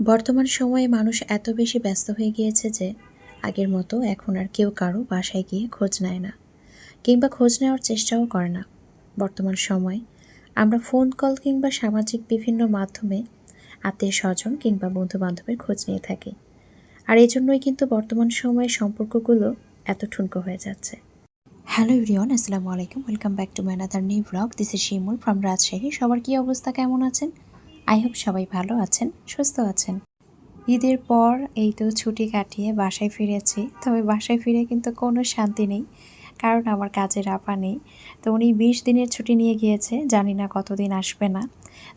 বর্তমান সময়ে মানুষ এত বেশি ব্যস্ত হয়ে গিয়েছে যে, আগের মতো এখন আর কেউ কারও বাসায় গিয়ে খোঁজ নেয় না কিংবা খোঁজ নেওয়ার চেষ্টাও করে না। বর্তমান সময়ে আমরা ফোন কল কিংবা সামাজিক বিভিন্ন মাধ্যমে আত্মীয় স্বজন কিংবা বন্ধু বান্ধবের খোঁজ নিয়ে থাকি। আর এই জন্যই কিন্তু বর্তমান সময়ে সম্পর্কগুলো এত ঠুনকো হয়ে যাচ্ছে। হ্যালো ইভরিওয়ান আসসালামু আলাইকুম। Welcome back to my another new blog. This is Shimul from Rajshahi. সবার কী অবস্থা? কেমন আছেন? আই হোপ সবাই ভালো আছেন, সুস্থ আছেন। ঈদের পর এই তো ছুটি কাটিয়ে বাসায় ফিরেছি, তবে বাসায় ফিরে কিন্তু কোনো শান্তি নেই, কারণ আমার কাজের আপা নেই। তো উনি বিশ দিনের ছুটি নিয়ে গিয়েছে, জানি না কতদিন আসবে না।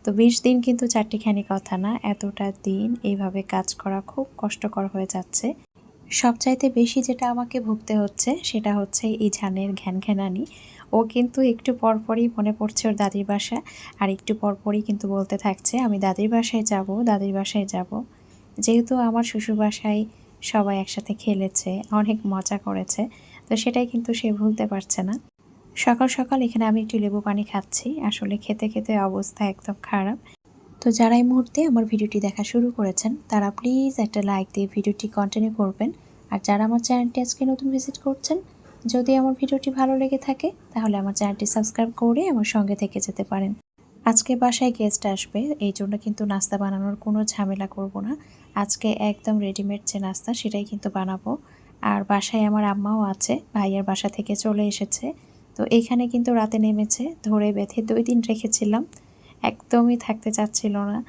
তো বিশ দিন কিন্তু চারটিখানি কথা না, এতটা দিন এইভাবে কাজ করা খুব কষ্টকর হয়ে যাচ্ছে। সবচাইতে বেশি যেটা আমাকে ভুগতে হচ্ছে, সেটা হচ্ছে ইঝানের ঘ্যান ঘ্যানানি ও কিন্তু একটু পরপরই মনে পড়ছে ওর দাদির বাসা আর একটু পরপরই কিন্তু বলতে থাকছে, আমি দাদির বাসায় যাব, দাদির বাসায় যাব। যেহেতু আমার শ্বশুর বাসায় সবাই একসাথে খেলেছে, অনেক মজা করেছে, তো সেটাই কিন্তু সে ভুলতে পারছে না। সকাল সকাল এখানে আমি একটু লেবু পানি খাচ্ছি। আসলে খেতে খেতে অবস্থা একদম খারাপ। তো যারা এই মুহূর্তে আমার ভিডিওটি দেখা শুরু করেছেন, তারা প্লিজ একটা লাইক দিয়ে ভিডিওটি কন্টিনিউ করবেন। আর যারা আমার চ্যানেলটি আজকে নতুন ভিজিট করছেন যদি আমার ভিডিওটি ভালো লেগে থাকে, তাহলে আমার চ্যানেলটি সাবস্ক্রাইব করে আমার সঙ্গে থেকে যেতে পারেন। আজকে বাসায় গেস্ট আসবে, এই জন্য কিন্তু নাস্তা বানানোর কোনো ঝামেলা করব না। আজকে একদম রেডিমেড যে নাস্তা, সেটাই কিন্তু বানাবো। আর বাসায় আমার আম্মাও আছে, ভাইয়ের বাসা থেকে চলে এসেছে। তো এখানে কিন্তু রাতে নেমেছে, ধরে বেঁধে দুই দিন রেখেছিলাম। একদমই থাকতে চাচ্ছিল না।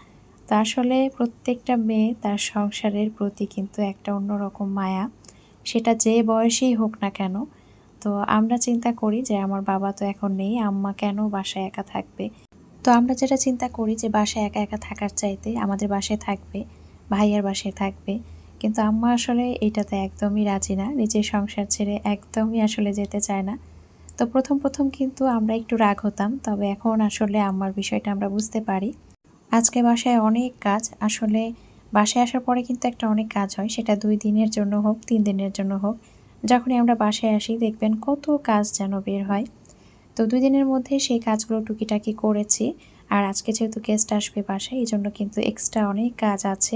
তো আসলে প্রত্যেকটা মেয়ে তার সংসারের প্রতি কিন্তু একটা অন্যরকম মায়া। সেটা যে বয়সেই হোক না কেন তো আমরা চিন্তা করি যে আমার বাবা তো এখন নেই, আম্মা কেন বাসায় একা থাকবে? তো আমরা যেটা চিন্তা করি যে বাসায় একা একা থাকার চাইতে আমাদের বাসায় থাকবে, ভাইয়ের বাসায় থাকবে। কিন্তু আম্মা আসলে এটাতে একদমই রাজি না, নিজের সংসার ছেড়ে একদমই আসলে যেতে চায় না। তো প্রথম প্রথম কিন্তু আমরা একটু রাগ হতাম, তবে এখন আসলে আম্মার বিষয়টা আমরা বুঝতে পারি। আজকে বাসায় অনেক কাজ, আসলে বাসায় আসার পরে কিন্তু একটা অনেক কাজ হয়, সেটা দুই দিনের জন্য হোক, তিন দিনের জন্য হোক। যখনই আমরা বাসায় আসি, দেখবেন কত কাজ যেন বের হয়। তো দুই দিনের মধ্যে সেই কাজগুলো টুকিটাকি করেছি। আর আজকে যেহেতু গেস্ট আসবে বাসায় এই জন্য কিন্তু এক্সট্রা অনেক কাজ আছে।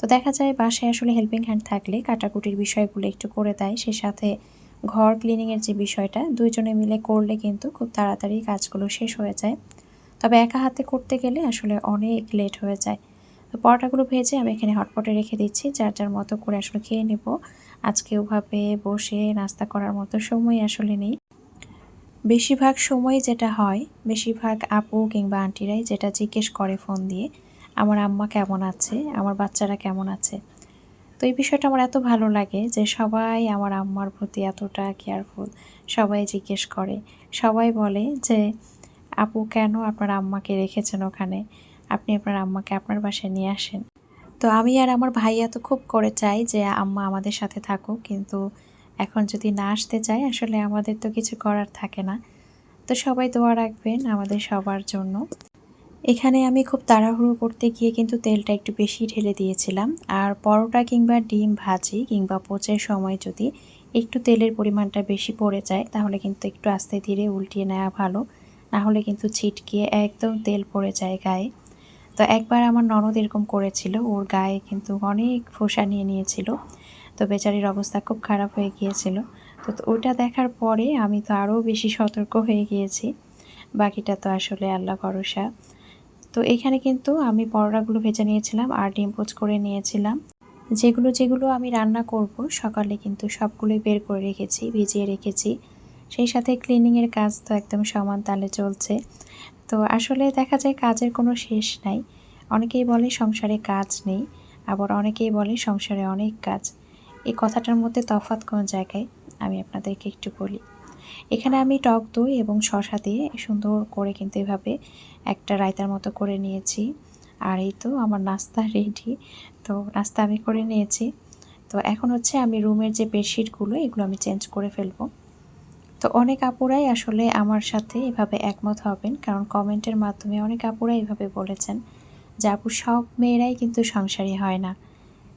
তো দেখা যায় বাসায় আসলে হেল্পিং হ্যান্ড থাকলে কাটাকুটির বিষয়গুলো একটু করে দেয়। সে সাথে ঘর ক্লিনিংয়ের যে বিষয়টা, দুইজনে মিলে করলে কিন্তু খুব তাড়াতাড়ি কাজগুলো শেষ হয়ে যায়। তবে একা হাতে করতে গেলে আসলে অনেক লেট হয়ে যায়। তো পরোটাগুলো ভেজে আমি এখানে হটপটে রেখে দিচ্ছি। যার যার মতো করে আসলে খেয়ে নেব। আজকে ওভাবে বসে নাস্তা করার মতো সময় আসলে নেই। বেশিরভাগ সময় যেটা হয়, বেশিরভাগ আপু কিংবা আন্টিরাই যেটা জিজ্ঞেস করে ফোন দিয়ে, আমার আম্মা কেমন আছে? আমার বাচ্চারা কেমন আছে? তো এই বিষয়টা আমার এত ভালো লাগে যে সবাই আমার আম্মার প্রতি এতটা কেয়ারফুল সবাই জিজ্ঞেস করে। সবাই বলে যে, আপু, কেন আপনার আম্মাকে রেখেছেন ওখানে? আপনি আপনার আম্মাকে আপনার বাসায় নিয়ে আসেন। তো আমি আর আমার ভাইয়া তো খুব করে চাই যে আম্মা আমাদের সাথে থাকুক, কিন্তু এখন যদি না আসতে চায়, আসলে আমাদের তো কিছু করার থাকে না। তো সবাই দোয়া রাখবেন আমাদের সবার জন্য। এখানে আমি খুব তাড়াহুড়ো করতে গিয়ে কিন্তু তেলটা একটু বেশি ঢেলে দিয়েছিলাম। আর পরোটা কিংবা ডিম ভাজি কিংবা পোচের সময় যদি একটু তেলের পরিমাণটা বেশি পড়ে যায়, তাহলে কিন্তু একটু আস্তে ধীরে উল্টিয়ে নেওয়া ভালো। না হলে কিন্তু ছিটকিয়ে একদম তেল পড়ে যায় গায়ে। তো একবার আমার ননদ এরকম করেছিল, ওর গায়ে কিন্তু অনেক ফোসা নিয়ে নিয়েছিল। তো বেচারির অবস্থা খুব খারাপ হয়ে গিয়েছিল। তো ওটা দেখার পরে আমি তো আরও বেশি সতর্ক হয়ে গিয়েছি। বাকিটা তো আসলে আল্লাহ ভরসা। তো এখানে কিন্তু আমি পরোটাগুলো ভেজে নিয়েছিলাম আর ডিম পোচ করে নিয়েছিলাম। যেগুলো যেগুলো আমি রান্না করব, সকালে কিন্তু সবগুলোই বের করে রেখেছি, ভিজিয়ে রেখেছি। সেই সাথে ক্লিনিংয়ের কাজ তো একদম সমান তালে চলছে। তো আসলে দেখা যায় কাজের কোনো শেষ নাই। অনেকেই বলে সংসারে কাজ নেই, আবার অনেকেই বলে সংসারে অনেক কাজ। এই কথাটার মধ্যে তফাৎ কোন জায়গায় আমি আপনাদেরকে একটু বলি। এখানে আমি টক দই এবং শশা দিয়ে সুন্দর করে কিন্তু এভাবে একটা রায়তার মতো করে নিয়েছি। আর এই তো আমার নাস্তা রেডি তো নাস্তা আমি করে নিয়েছি। তো এখন হচ্ছে আমি রুমের যে বেডশিটগুলো এগুলো আমি চেঞ্জ করে ফেলব। তো অনেক আপুরাই আসলে আমার সাথে এভাবে একমত হবেন। কারণ কমেন্টের মাধ্যমে অনেক আপুরাই এভাবে বলেছেন যে, আপু, সব মেয়েরাই কিন্তু সংসারী হয় না।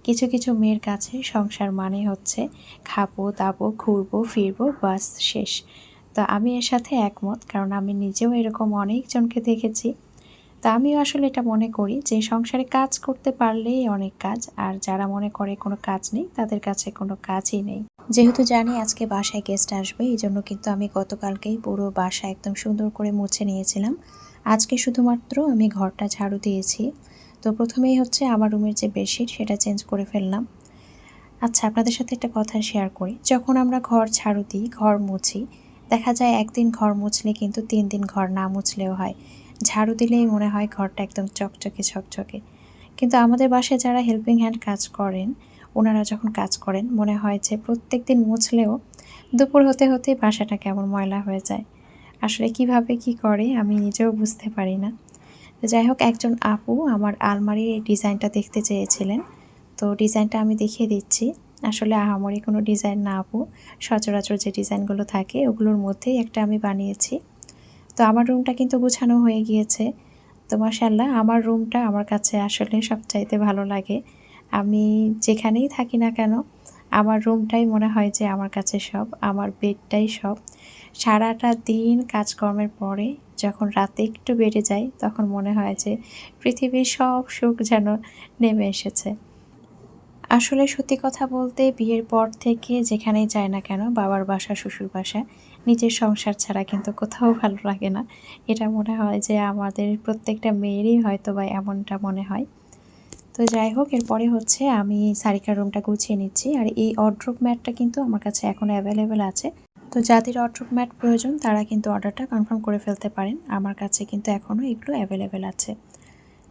কিছু কিছু মেয়ের কাছে সংসার মানে হচ্ছে খাব, দাবো, ঘুরবো, ফিরবো, বাস, শেষ। তো আমি এর সাথে একমত, কারণ আমি নিজেও এরকম অনেকজনকে দেখেছি। তা আমিও আসলে এটা মনে করি যে, সংসারে কাজ করতে পারলেই অনেক কাজ, আর যারা মনে করে কোনো কাজ নেই, তাদের কাছে কোনো কাজই নেই। যেহেতু জানি আজকে বাসায় গেস্ট আসবে এই জন্য কিন্তু আমি গতকালকেই পুরো বাসা একদম সুন্দর করে মুছে নিয়েছিলাম। আজকে শুধুমাত্র আমি ঘরটা ঝাড়ু দিয়েছি। তো প্রথমেই হচ্ছে আমার রুমের যে বেডশিট সেটা চেঞ্জ করে ফেললাম। আচ্ছা আপনাদের সাথে একটা কথা শেয়ার করি। যখন আমরা ঘর ঝাড়ু দিই, ঘর মুছি, দেখা যায় একদিন ঘর মুছলে কিন্তু তিন দিন ঘর না মুছলেও হয়। ঝাড়ু দিলেই মনে হয় ঘরটা একদম চকচকে ছকচকে কিন্তু আমাদের বাসায় যারা হেল্পিং হ্যান্ড কাজ করেন ওনারা যখন কাজ করেন, মনে হয় যে প্রত্যেক দিন মুছলেও দুপুর হতে হতে বাসাটা কেমন ময়লা হয়ে যায়। আসলে কীভাবে কি করে আমি নিজেও বুঝতে পারি না। যাই হোক, একজন আপু আমার আলমারির এই ডিজাইনটা দেখতে চেয়েছিলেন। তো ডিজাইনটা আমি দেখিয়ে দিচ্ছি। আসলে আহামরি কোনো ডিজাইন না আপু। সচরাচর যে ডিজাইনগুলো থাকে, ওগুলোর মধ্যেই একটা আমি বানিয়েছি। তো আমার রুমটা কিন্তু গুছানো হয়ে গিয়েছে। তো মাসাল্লাহ আমার রুমটা আমার কাছে আসলে সবচাইতে ভালো লাগে। আমি যেখানেই থাকি না কেন, আমার রুমটাই মনে হয় যে আমার কাছে সব, আমার বেডটাই সব। সারাটা দিন কাজকর্মের পরে যখন রাতে একটু বেড়ে যায় তখন মনে হয় যে পৃথিবীর সব সুখ যেন নেমে এসেছে। আসলে সত্যি কথা বলতে বিয়ের পর থেকে যেখানেই যায় না কেন, বাবার বাসা, শ্বশুর বাসা, নিজের সংসার ছাড়া কিন্তু কোথাও ভালো লাগে না। এটা মনে হয় যে আমাদের প্রত্যেকটা মেয়েরই হয়তো বা এমনটা মনে হয়। তো যাই হোক, এরপরে হচ্ছে আমি সারিকার রুমটা গুছিয়ে নিচ্ছি। আর এই অড্রপ ম্যাটটা কিন্তু আমার কাছে এখন অ্যাভেলেবেল আছে। তো যাদের অড্রপ ম্যাট প্রয়োজন, তারা কিন্তু অর্ডারটা কনফার্ম করে ফেলতে পারেন। আমার কাছে কিন্তু এখনও এগুলো অ্যাভেলেবেল আছে।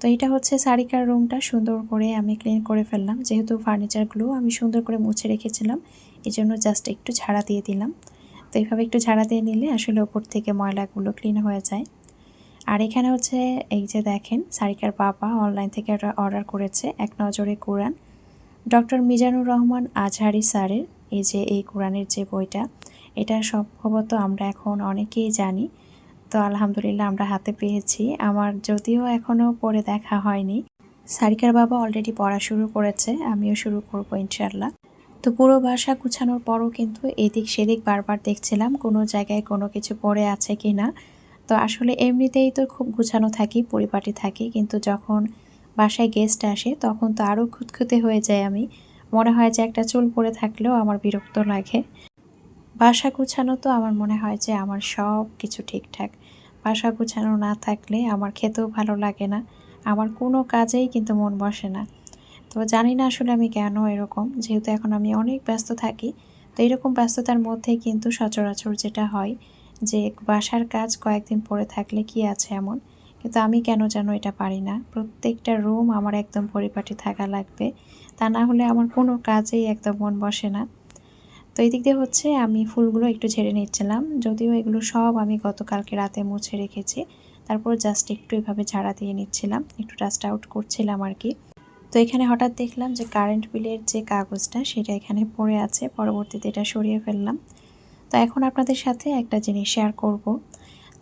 তো এটা হচ্ছে সারিকার রুমটা সুন্দর করে আমি ক্লিন করে ফেললাম। যেহেতু ফার্নিচারগুলো আমি সুন্দর করে মুছে রেখেছিলাম এই জন্য জাস্ট একটু ঝাড়া দিয়ে দিলাম। তো এইভাবে একটু ঝাড়া দিয়ে নিলে আসলে ওপর থেকে ময়লাগুলো ক্লিন হয়ে যায়। আর এখানে হচ্ছে এই যে দেখেন, সারিকার বাবা অনলাইন থেকে অর্ডার করেছে এক নজরে কোরআন। ডক্টর মিজানুর রহমান আজহারি স্যারের এই যে, এই কোরআনের যে বইটা, এটা সম্ভবত আমরা এখন অনেকেই জানি। তো আলহামদুলিল্লাহ আমরা হাতে পেয়েছি। আমার যদিও এখনও পড়ে দেখা হয়নি। সারিকার বাবা অলরেডি পড়া শুরু করেছে, আমিও শুরু করব ইনশাল্লাহ তো পুরো বাসা গুছানোর পরও কিন্তু এদিক সেদিক বারবার দেখছিলাম, কোনো জায়গায় কোনো কিছু পড়ে আছে কি না তো আসলে এমনিতেই তো খুব গুছানো থাকি, পরিপাটি থাকি, কিন্তু যখন বাসায় গেস্ট আসে, তখন তো আরও খুঁতখুঁতে হয়ে যায় আমি। মনে হয় যে একটা চুল পরে থাকলেও আমার বিরক্ত লাগে। বাসা গুছানো তো আমার মনে হয় যে আমার সব কিছু ঠিকঠাক। বাসা গুছানো না থাকলে আমার খেতেও ভালো লাগে না। আমার কোনো কাজেই কিন্তু মন বসে না। তো জানি না আসলে আমি কেন এরকম, যেহেতু এখন আমি অনেক ব্যস্ত থাকি, তো এরকম ব্যস্ততার মধ্যেই কিন্তু সচরাচর যেটা হয় যে বাসার কাজ কয়েকদিন পরে থাকলে কি আছে এমন? কিন্তু আমি কেন যেন এটা পারি না? প্রত্যেকটা রুম আমার একদম পরিপাটি থাকা লাগবে। তা না হলে আমার কোনো কাজেই একদম মন বসে না। তো এই দিক দিয়ে হচ্ছে আমি ফুলগুলো একটু ঝেড়ে নিচ্ছিলাম। যদিও এগুলো সব আমি গতকালকে রাতে মুছে রেখেছি। তারপর জাস্ট একটু এভাবে ঝাড়া দিয়ে নিচ্ছিলাম। একটু ডাস্ট আউট করছিলাম আর কি। তো এখানে হঠাৎ দেখলাম যে কারেন্ট বিলের যে কাগজটা, সেটা এখানে পড়ে আছে। পরবর্তীতে এটা সরিয়ে ফেললাম। তো এখন আপনাদের সাথে একটা জিনিস শেয়ার করব।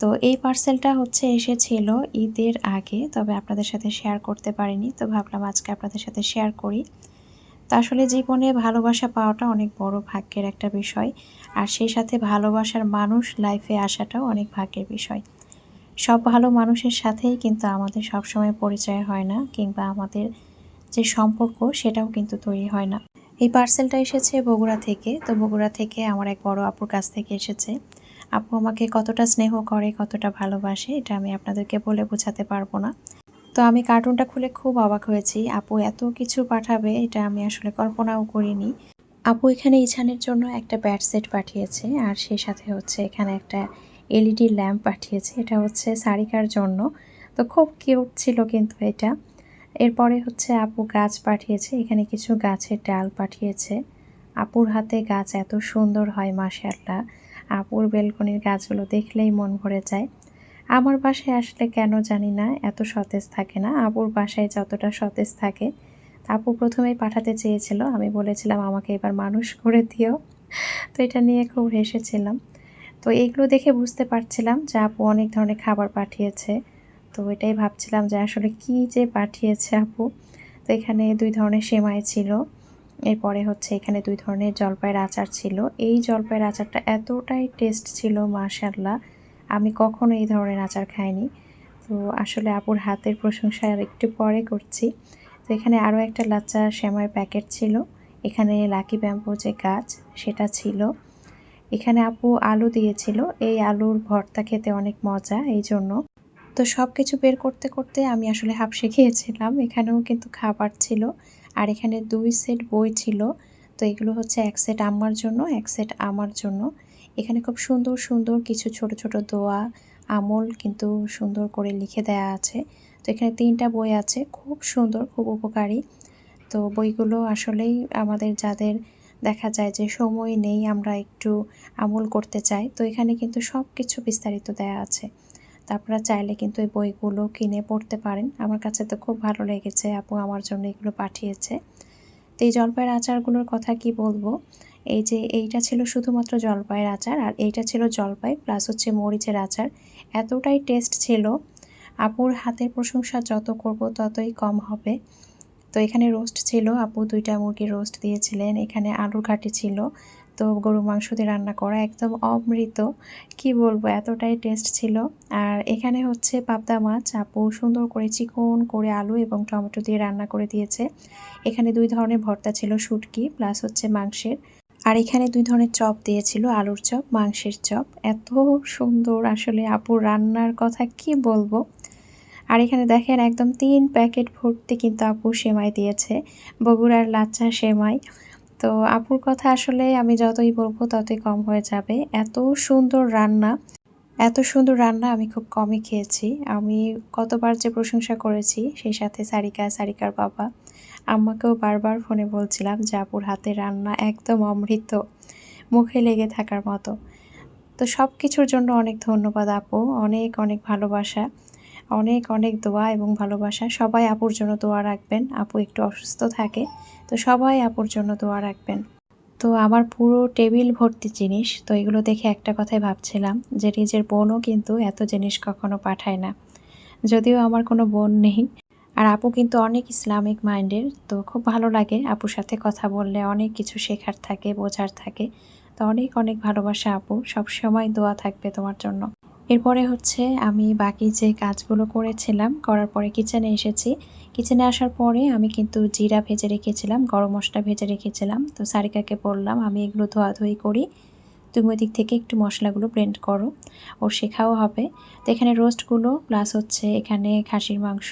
তো এই পার্সেলটা হচ্ছে এসেছিল ঈদের আগে, তবে আপনাদের সাথে শেয়ার করতে পারিনি, তো ভাবলাম আজকে আপনাদের সাথে শেয়ার করি। তো আসলে জীবনে ভালোবাসা পাওয়াটা অনেক বড় ভাগ্যের একটা বিষয়, আর সেই সাথে ভালোবাসার মানুষ লাইফে আসাটাও অনেক ভাগ্যের বিষয়। সব ভালো মানুষের সাথেই কিন্তু আমাদের সবসময় পরিচয় হয় না, কিংবা আমাদের যে সম্পর্ক সেটাও কিন্তু তৈরি হয় না। এই পার্সেলটা এসেছে বগুড়া থেকে। তো বগুড়া থেকে আমার এক বড় আপুর কাছ থেকে এসেছে। আপু আমাকে কতটা স্নেহ করে, কতটা ভালোবাসে, এটা আমি আপনাদেরকে বলে বোঝাতে পারব না। তো আমি কার্টুনটা খুলে খুব অবাক হয়েছি। আপু এত কিছু পাঠাবে, এটা আমি আসলে কল্পনাও করিনি। আপু এখানে ইছানের জন্য একটা ব্যাট সেট পাঠিয়েছে, আর সেই সাথে হচ্ছে এখানে একটা এলইডি ল্যাম্প পাঠিয়েছে। এটা হচ্ছে সারিকার জন্য। তো খুব কিউট ছিল কিন্তু এটা। এরপরে হচ্ছে আপু গাছ পাঠিয়েছে, এখানে কিছু গাছের ডাল পাঠিয়েছে। আপুর হাতে গাছ এত সুন্দর হয় মাসাল্লাহ আপুর বেলকনির গাছগুলো দেখলেই মন ভরে যায়। আমার বাসায় আসলে কেন জানি না, এত সতেজ থাকে না। আপুর বাসায় যতটা সতেজ থাকে, আপু প্রথমেই পাঠাতে চেয়েছিল। আমি বলেছিলাম, আমাকে এবার মানুষ করে দিও। তো এটা নিয়ে খুব হেসেছিলাম। তো এইগুলো দেখে বুঝতে পারছিলাম যে আপু অনেক ধরনের খাবার পাঠিয়েছে। তো এটাই ভাবছিলাম যে আসলে কি যে পাঠিয়েছে আপু? তো এখানে দুই ধরনের সেমাই ছিল। এরপরে হচ্ছে এখানে দুই ধরনের জলপাইয়ের আচার ছিল। এই জলপাইয়ের আচারটা এতটাই টেস্ট ছিল মাশাল্লাহ আমি কখনো এই ধরনের আচার খাইনি। তো আসলে আপুর হাতের প্রশংসা আর একটু পরে করছি। তো এখানে আরও একটা লাচ্চা শ্যামার প্যাকেট ছিল। এখানে লাকি ব্যাম্বো যে গাছ, সেটা ছিল। এখানে আপু আলু দিয়েছিল। এই আলুর ভর্তা খেতে অনেক মজা এই জন্য তো সব কিছু বের করতে করতে আমি আসলে হাফ শিখিয়েছিলাম এখানেও কিন্তু খাবার ছিল আর এখানে দুই সেট বই ছিল। তো এগুলো হচ্ছে এক সেট আমার জন্য, এক সেট আমার জন্য। এখানে খুব সুন্দর সুন্দর কিছু ছোট ছোট দোয়া, আমল কিন্তু সুন্দর করে লিখে দেয়া আছে। তো এখানে তিনটা বই আছে, খুব সুন্দর, খুব উপকারী। তো বইগুলো আসলেই আমাদের যাদের দেখা যায় যে সময় নেই আমরা একটু আমল করতে চাই, তো এখানে কিন্তু সব কিছু বিস্তারিত দেয়া আছে। আপনারা চাইলে কিন্তু এই বইগুলো কিনে পড়তে পারেন। আমার কাছে তো খুব ভালো লেগেছে, আপু আমার জন্য এগুলো পাঠিয়েছে। তো এই জলপাইয়ের আচারগুলোর কথা কি বলব? এই যে এইটা ছিল শুধুমাত্র জলপাইয়ের আচার আর এইটা ছিল জলপাই প্লাস হচ্ছে মরিচের আচার। এতটাই টেস্ট ছিল। আপুর হাতের প্রশংসা যত করব ততই কম হবে। তো এখানে রোস্ট ছিল, আপু দুইটা মুরগির রোস্ট দিয়েছিলেন। এখানে আলুর ঘাটি ছিল। তো গরু মাংস দিয়ে রান্না করা একদম অমৃত। কি বলব, এতটাই টেস্ট ছিল। আর এখানে হচ্ছে পাবদা মাছ। আপু সুন্দর করে চিকন করে আলু এবং টমেটো দিয়ে রান্না করে দিয়েছে। এখানে দুই ধরনের ভর্তা ছিল শুটকি প্লাস হচ্ছে মাংসের। আর এখানে দুই ধরনের চপ দিয়েছিল, আলুর চপ, মাংসের চপ। এত সুন্দর আসলে আপুর রান্নার কথা কি বলব। আর এখানে দেখেন একদম তিন প্যাকেট ভর্তি কিন্তু আপু সেমাই দিয়েছে। বগুড়ার লাচ্চা সেমাই। তো আপুর কথা আসলে আমি যতই বলব ততই কম হয়ে যাবে। এত সুন্দর রান্না, এত সুন্দর রান্না আমি খুব কমই খেয়েছি। আমি কতবার যে প্রশংসা করেছি সেই সাথে সারিকা, সারিকার বাবা। আম্মাকেও বারবার ফোনে বলছিলাম যে, আপুর হাতে রান্না একদম অমৃত, মুখে লেগে থাকার মতো। তো সব কিছুর জন্য অনেক ধন্যবাদ আপু, অনেক অনেক ভালোবাসা, অনেক অনেক দোয়া এবং ভালোবাসা। সবাই আপুর জন্য দোয়া রাখবেন। আপু একটু অসুস্থ থাকে তো সবাই আপুর জন্য দোয়া রাখবেন। তো আমার পুরো টেবিল ভর্তি জিনিস, তো এগুলো দেখে একটা কথাই ভাবছিলাম যে নিজের বোনও কিন্তু এত জিনিস কখনো পাঠায় না। যদিও আমার কোনো বোন নেই, আর আপু কিন্তু অনেক ইসলামিক মাইন্ডের, তো খুব ভালো লাগে আপুর সাথে কথা বললে অনেক কিছু শেখার থাকে, বোঝার থাকে। তো অনেক অনেক ভালোবাসা আপু সব সময় দোয়া থাকবে তোমার জন্য। এরপরে হচ্ছে আমি বাকি যে কাজগুলো করেছিলাম, করার পরে কিচেনে এসেছি। কিচেনে আসার পরে আমি কিন্তু জিরা ভেজে রেখেছিলাম, গরম মশলা ভেজে রেখেছিলাম। তো সারিকাকে বললাম, আমি এগুলো ধোয়াধুয়ি করি, তুমি ওই দিক থেকে একটু মশলাগুলো ব্লেন্ড করো ওর শেখাও হবে। তো এখানে রোস্টগুলো প্লাস হচ্ছে এখানে খাসির মাংস,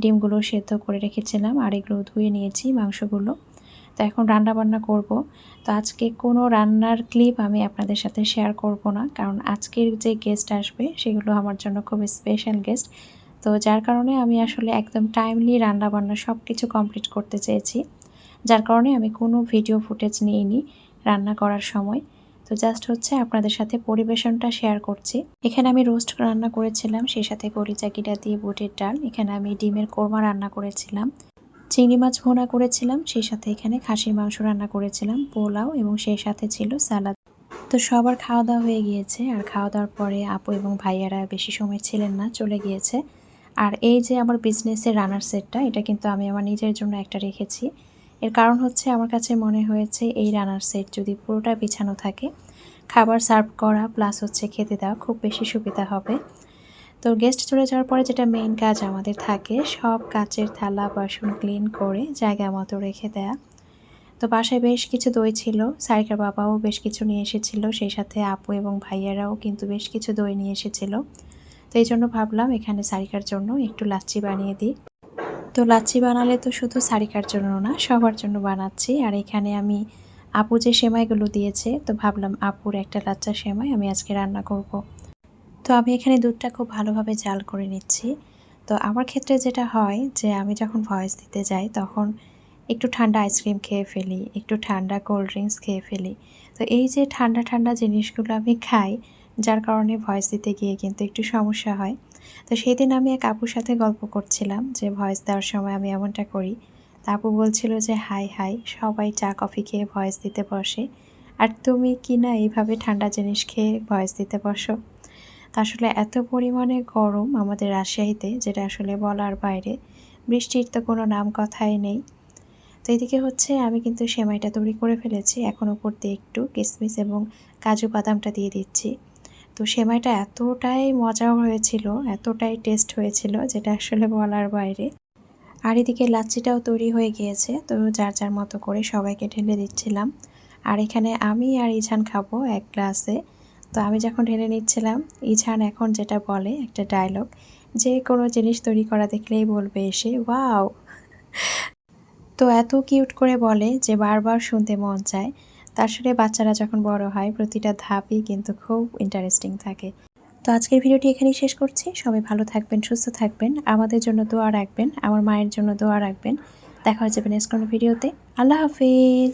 ডিমগুলো সেদ্ধ করে রেখেছিলাম, আর এগুলো ধুয়ে নিয়েছি মাংসগুলো। তো এখন রান্না বান্না করব। তো আজকে কোনো রান্নার ক্লিপ আমি আপনাদের সাথে শেয়ার করব না। কারণ আজকের যে গেস্ট আসবে, সেগুলো আমার জন্য খুব স্পেশাল গেস্ট তো যার কারণে আমি আসলে একদম টাইমলি রান্না বান্না সব কিছু কমপ্লিট করতে চেয়েছি। যার কারণে আমি কোনো ভিডিও ফুটেজ নিইনি রান্না করার সময়। তো জাস্ট হচ্ছে আপনাদের সাথে পরিবেশনটা শেয়ার করছি। এখানে আমি রোস্ট রান্না করেছিলাম, সেই সাথে কলিচা কিটা দিয়ে বুটের ডাল। এখানে আমি ডিমের কোরমা রান্না করেছিলাম। চিংড়ি মাছ ভোনা করেছিলাম, সেই সাথে এখানে খাসির মাংস রান্না করেছিলাম, পোলাও এবং সেই সাথে ছিল সালাদ তো সবার খাওয়া দাওয়া হয়ে গিয়েছে, আর খাওয়া দাওয়ার পরে আপু এবং ভাইয়ারা বেশি সময় ছিলেন না, চলে গিয়েছে। আর এই যে আমার বিজনেসের রানার সেটটা এটা কিন্তু আমি আমার নিজের জন্য একটা রেখেছি। এর কারণ হচ্ছে আমার কাছে মনে হয়েছে এই রানার সেট যদি পুরোটা বিছানো থাকে, খাবার সার্ভ করা প্লাস হচ্ছে খেতে দেওয়া, খুব বেশি সুবিধা হবে। তো গেস্ট চলে যাওয়ার পরে যেটা মেইন কাজ আমাদের থাকে, সব কাচের থালা, বাসন ক্লিন করে জায়গা মতো রেখে দেয়া। তো বাসায় বেশ কিছু দই ছিল, সারিকার বাবাও বেশ কিছু নিয়ে এসেছিল, সেই সাথে আপু এবং ভাইয়ারাও কিন্তু বেশ কিছু দই নিয়ে এসেছিল। তো এই জন্য ভাবলাম এখানে সারিকার জন্য একটু লাচ্ছি বানিয়ে দিই। তো লাচ্ছি বানালে তো শুধু সারিকার জন্য না, সবার জন্য বানাচ্ছি। আর এখানে আমি আপু যে সেমাইগুলো দিয়েছে, তো ভাবলাম আপুর একটা লাচ্চা সেমাই আমি আজকে রান্না করব। তো আমি এখানে দুধটা খুব ভালোভাবে জাল করে নিচ্ছি। তো আমার ক্ষেত্রে যেটা হয় যে আমি যখন ভয়েস দিতে যাই তখন একটু ঠান্ডা আইসক্রিম খেয়ে ফেলি, একটু ঠান্ডা কোল্ড ড্রিঙ্কস খেয়ে ফেলি। তো এই যে ঠান্ডা ঠান্ডা জিনিসগুলো আমি খাই, যার কারণে ভয়েস দিতে গিয়ে কিন্তু একটু সমস্যা হয়। তো সেই দিন আমি এক আপুর সাথে গল্প করছিলাম যে ভয়েস দেওয়ার সময় আমি এমনটা করি। তা আপু বলছিল যে, হাই হাই, সবাই চা, কফি খেয়ে ভয়েস দিতে বসে। আর তুমি কি না এইভাবে ঠান্ডা জিনিস খেয়ে ভয়েস দিতে বসো? আসলে এত পরিমাণে গরম আমাদের রাজশাহীতে, যেটা আসলে বলার বাইরে, বৃষ্টির তো কোনো নাম কথাই নেই। তো এদিকে হচ্ছে আমি কিন্তু সেমাইটা তৈরি করে ফেলেছি, এখন উপর দিয়ে একটু কিশমিশ এবং কাজু বাদামটা দিয়ে দিচ্ছি। তো তো সেমাইটা এতটাই মজাও হয়েছিল, এতটাই টেস্ট হয়েছিল, যেটা আসলে বলার বাইরে। আর এদিকে লাচ্ছিটাও তৈরি হয়ে গিয়েছে, তো যার যার মতো করে সবাইকে ঢেলে দিচ্ছিলাম। আর এখানে আমি আর ইঝান খাব এক গ্লাসে। তো আমি যখন ঢেলে নিচ্ছিলাম, ইছান এখন যেটা বলে একটা ডায়লগ যে কোনো জিনিস তৈরি করা দেখলেই বলবে এসে, ওয়াও! তো এত কিউট করে বলে যে বারবার শুনতে মন চায়। তার সাথে বাচ্চারা যখন বড় হয়, প্রতিটা ধাপই কিন্তু খুব ইন্টারেস্টিং থাকে। তো আজকের ভিডিওটি এখানেই শেষ করছি। সবাই ভালো থাকবেন, সুস্থ থাকবেন। আমাদের জন্য দোয়া রাখবেন, আমার মায়ের জন্য দোয়া রাখবেন। দেখা হয়ে যাবে নেক্সট কোনো ভিডিওতে। আল্লাহ হাফিজ!